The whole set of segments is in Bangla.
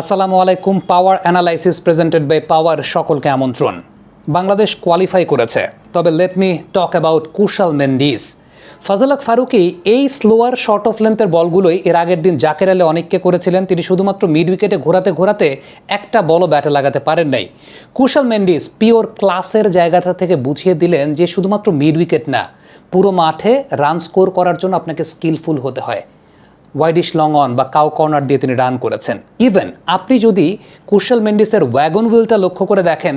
আসসালামু আলাইকুম power analysis presented by power সকলকে আমন্ত্রণ। বাংলাদেশ কোয়ালিফাই করেছে, তবে let me talk about Kusal Mendis Fazalhaq Farooqi এই স্লোয়ার শর্ট অফ লেন্থের বলগুলোই এর আগের দিন জাকের আলে অনেককে করেছিলেন, তিনি শুধুমাত্র মিড উইকেটে ঘোরাতে ঘোরাতে একটা বলও ব্যাটে লাগাতে পারেন নাই। কুশাল মেন্ডিস পিওর ক্লাসের জায়গাটা থেকে বুঝিয়ে দিলেন যে শুধুমাত্র মিড উইকেট না, পুরো মাঠে রান স্কোর করার জন্য আপনাকে স্কিলফুল হতে হয়। ওয়াইডিশ লং অন বা কাউ কর্নার দিয়ে তিনি রান করেছেন। ইভেন আপনি যদি কুশল মেন্ডিসের ওয়াগন হুইলটা লক্ষ্য করে দেখেন,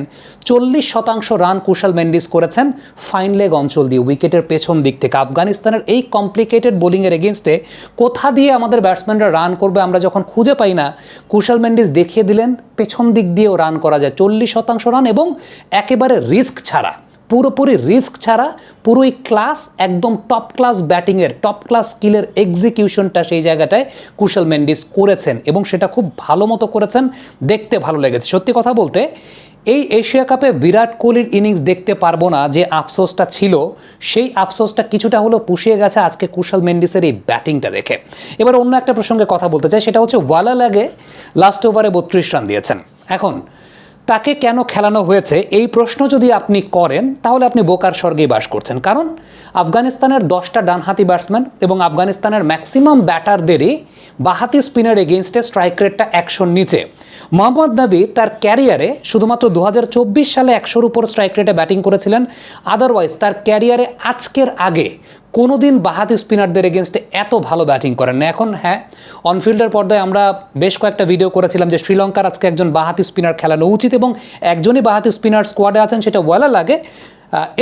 চল্লিশ শতাংশ রান কুশল মেন্ডিস করেছেন ফাইন লেগ অঞ্চল দিয়ে উইকেটের পেছন দিক থেকে। আফগানিস্তানের এই কমপ্লিকেটেড বোলিংয়ের এগেনস্টে কোথা দিয়ে আমাদের ব্যাটসম্যানরা রান করবে আমরা যখন খুঁজে পাই না, কুশল মেন্ডিস দেখিয়ে দিলেন, পেছন দিক দিয়েও রান করা যায়। চল্লিশ শতাংশ রান এবং একেবারে রিস্ক ছাড়া। পুরোপুরি রিস্ক ছাড়া পুরোই ক্লাস, একদম টপ ক্লাস ব্যাটিংয়ের টপ ক্লাস স্কিলের এক্সিকিউশনটা সেই জায়গাটায় কুশল মেন্ডিস করেছেন এবং সেটা খুব ভালো মতো করেছেন, দেখতে ভালো লেগেছে। সত্যি কথা বলতে, এই এশিয়া কাপে বিরাট কোহলির ইনিংস দেখতে পারব না যে আফসোসটা ছিল, সেই আফসোসটা কিছুটা হলেও পুষিয়ে গেছে আজকে কুশল মেন্ডিসের এই ব্যাটিংটা দেখে। এবার অন্য একটা প্রসঙ্গে কথা বলতে চাই, সেটা হচ্ছে ওয়ালা লাগে লাস্ট ওভারে বত্রিশ রান দিয়েছেন। এখন তাকে কেন খেলানো হয়েছে? এই প্রশ্ন যদি আপনি করেন, তাহলে আপনি বোকার স্বর্গেই বাস করছেন। কারণ আফগানিস্তানের দশটা ডানহাতি ব্যাটসম্যান এবং আফগানিস্তানের ম্যাক্সিমাম ব্যাটারদেরই বাহাতি স্পিনার এগেনস্টে স্ট্রাইক রেটটা একশোর নিচে। মোহাম্মদ নবী তার ক্যারিয়ারে শুধুমাত্র দু হাজার চব্বিশ সালে একশোর উপর স্ট্রাইক রেটে ব্যাটিং করেছিলেন। আদারওয়াইজ তার ক্যারিয়ারে আজকের আগে কোনোদিন বাহাতি স্পিনারদের এগেনস্টে এত ভালো ব্যাটিং করেন না। এখন হ্যাঁ অনফিল্ডের পর্দায় আমরা বেশ কয়েকটা ভিডিও করেছিলাম যে শ্রীলঙ্কার আজকে একজন বাহাতি স্পিনার খেলানো উচিত এবং একজনই বাহাতি স্পিনার স্কোয়াডে আছেন সেটা ওয়েলা লাগে।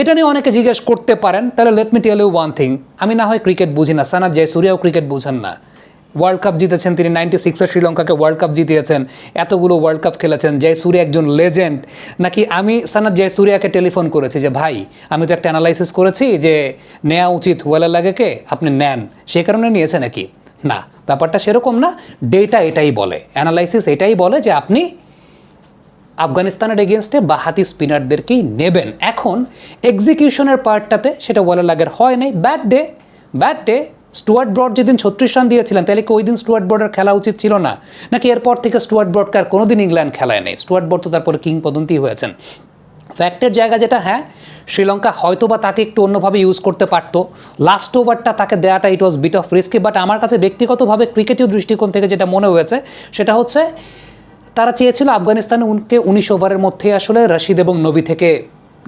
এটা নিয়ে অনেকে জিজ্ঞেস করতে পারেন, তাহলে let me tell you one thing আমি না হয় ক্রিকেট বুঝি না সানাদ জয়সুরিয়াও ক্রিকেট বুঝেন না। ওয়ার্ল্ড কাপ জিতেছেন তিনি নাইনটি সিক্সে শ্রীলঙ্কাকে ওয়ার্ল্ড কাপ জিতিয়েছেন। এতগুলো ওয়ার্ল্ড কাপ খেলেছেন। জয়সুরিয়া একজন লেজেন্ড নাকি আমি সানাদ জয়সুরিয়াকে টেলিফোন করেছি যে, ভাই, আমি তো একটা অ্যানালাইসিস করেছি যে নেওয়া উচিত ওয়ালা লাগেকে, আপনি নেন। সেই কারণে নিয়েছে নাকি? না, ব্যাপারটা সেরকম না। ডেটা এটাই বলে। অ্যানালাইসিস এটাই বলে যে, আপনি আফগানিস্তানের এগেনস্টে বাহাতি স্পিনারদেরকেই নেবেন। এখন এক্সিকিউশনের পার্টটাতে সেটা ওয়ালার লাগের হয় নাই। Bad day bad day Stuart Broad যেদিন ছত্রিশ রান দিয়েছিলেন, তাহলে কি ওই দিন স্টুয়ার্ট ব্রডের খেলা উচিত ছিল না? নাকি এরপর থেকে স্টুয়ার্ট ব্রডকে আর কোনোদিন ইংল্যান্ড খেলায় নেই? স্টুয়ার্ট ব্রড তো তারপরে কিংবদন্তি হয়েছেন। ফ্যাক্টের জায়গা যেটা হ্যাঁ শ্রীলঙ্কা হয়তো বা তাকে একটু অন্যভাবে ইউজ করতে পারতো। লাস্ট ওভারটা তাকে দেওয়াটা it was bit of risky but আমার কাছে ব্যক্তিগতভাবে ক্রিকেটীয় দৃষ্টিকোণ থেকে যেটা মনে হয়েছে, সেটা হচ্ছে তারা চেয়েছিল আফগানিস্তানে উনকে উনিশ ওভারের মধ্যে আসলে রশিদ এবং নবী থেকে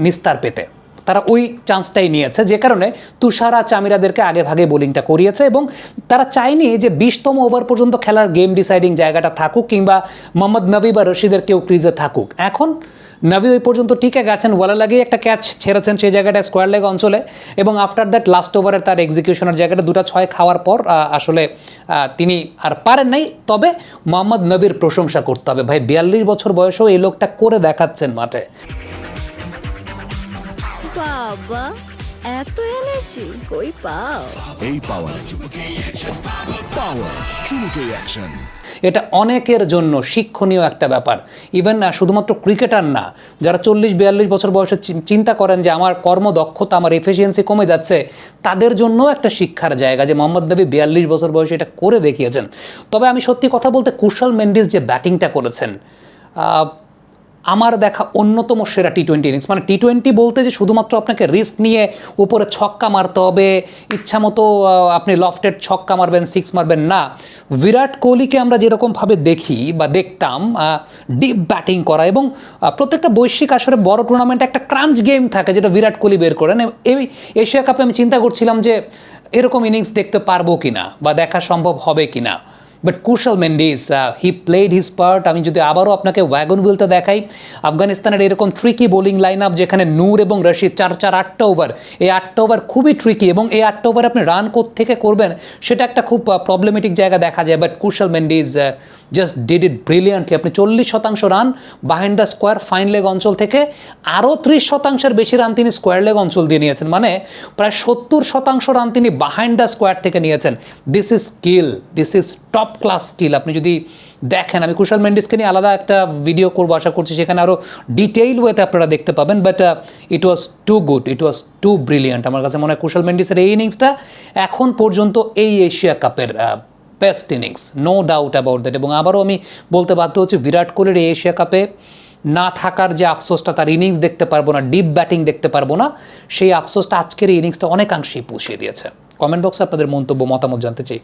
নিস্তার পেতে। তারা ওই চান্সটাই নিয়েছে, যে কারণে তুষারা চামিরাদেরকে আগে ভাগে বোলিংটা করিয়েছে এবং তারা চায়নি যে বিশতম ওভার পর্যন্ত খেলার গেম ডিসাইডিং জায়গাটা থাকুক কিংবা মোহাম্মদ নবী বা রশিদের কেউ ক্রিজে থাকুক। এখন নবী ওই পর্যন্ত টিকে গেছেন ওয়ালা লাগিয়ে একটা ক্যাচ ছেড়েছেন সেই জায়গাটা স্কোয়ার লেগ অঞ্চলে এবং আফটার দ্যাট লাস্ট ওভারের তার এক্সিকিউশনের জায়গাটা দুটো ছয় খাওয়ার পর আসলে তিনি আর পারেন নাই। তবে মোহাম্মদ নবীর প্রশংসা করতে হবে। ভাই, বিয়াল্লিশ বছর বয়সেও এই লোকটা করে দেখাচ্ছেন মাঠে। বাবা এত এনার্জি কই পাও? এই পাওয়ার পাওয়ার চুমুকে অ্যাকশন এটা অনেকের জন্য শিক্ষণীয় একটা ব্যাপার। ইভেন শুধুমাত্র ক্রিকেটার না যারা চল্লিশ বিয়াল্লিশ বছর বয়সে চিন্তা করেন যে আমার কর্মদক্ষতা আমার এফিসিয়েন্সি কমে যাচ্ছে তাদের জন্য একটা শিক্ষার জায়গা যে মোহাম্মদ নবী বিয়াল্লিশ বছর বয়সে এটা করে দেখিয়েছেন। তবে আমি সত্যি কথা বলতে কুশল মেন্ডিস যে ব্যাটিংটা করেছেন আহ, আমার দেখা অন্যতম সেরা টি টোয়েন্টি ইনিংস মানে টি টোয়েন্টি বলতে যে শুধুমাত্র আপনাকে রিস্ক নিয়ে উপরে ছক্কা মারতে হবে, ইচ্ছা মতো আপনি লফটেড ছক্কা মারবেন সিক্স মারবেন না। বিরাট কোহলিকে আমরা যেরকমভাবে দেখি বা দেখতাম ডিপ ব্যাটিং করা এবং প্রত্যেকটা বৈশ্বিক আসরে বড় টুর্নামেন্টে একটা ক্রাঞ্চ গেম থাকে যেটা বিরাট কোহলি বের করেন। এই এশিয়া কাপে আমি চিন্তা করছিলাম যে এরকম ইনিংস দেখতে পারব কিনা বা দেখা সম্ভব হবে কিনা। But Kusal Mendis he played his part আমি যদি আবারও আপনাকে ওয়াগন হুইলটা দেখাই, আফগানিস্তানের এরকম ট্রিকি বোলিং লাইন আপ যেখানে নূর এবং রশিদ চার চার আটটা ওভার এই আটটা ওভার খুবই ট্রিকি এবং এই আটটা ওভার আপনি রান থেকে করবেন, সেটা একটা খুব প্রবলেমেটিক জায়গা দেখা যায়। But Kusal Mendis just did it brilliantly আপনি চল্লিশ শতাংশ run behind the square fine leg অঞ্চল থেকে, আরও ত্রিশ শতাংশের বেশি রান তিনি স্কোয়ার লেগ অঞ্চল দিয়ে নিয়েছেন। মানে প্রায় সত্তর শতাংশ রান তিনি বাহাইন্ড দ্য স্কোয়ার থেকে নিয়েছেন। This is skill this is top class skill আপনি যদি দেখেন, আমি কুশল মেন্ডিসকে নিয়ে আলাদা একটা ভিডিও করব, আশা করছি সেখানে আরও ডিটেইল ওয়েতে আপনারা দেখতে পাবেন but it was too good it was too brilliant আমার কাছে মনে হয় কুশল মেন্ডিসের এই ইনিংসটা এখন পর্যন্ত এই এশিয়া কাপের best innings no doubt about that এবং আবারও আমি বলতে বাধ্য হচ্ছি, বিরাট কোহলির এই এশিয়া কাপে না থাকার যে আফসোসটা, তার ইনিংস দেখতে পারব না ডিপ ব্যাটিং দেখতে পারব না, সেই আফসোসটা আজকের এই ইনিংসটা অনেকাংশেই পুষিয়ে দিয়েছে। কমেন্ট বক্সে আপনাদের মন্তব্য, মতামত জানতে চাই।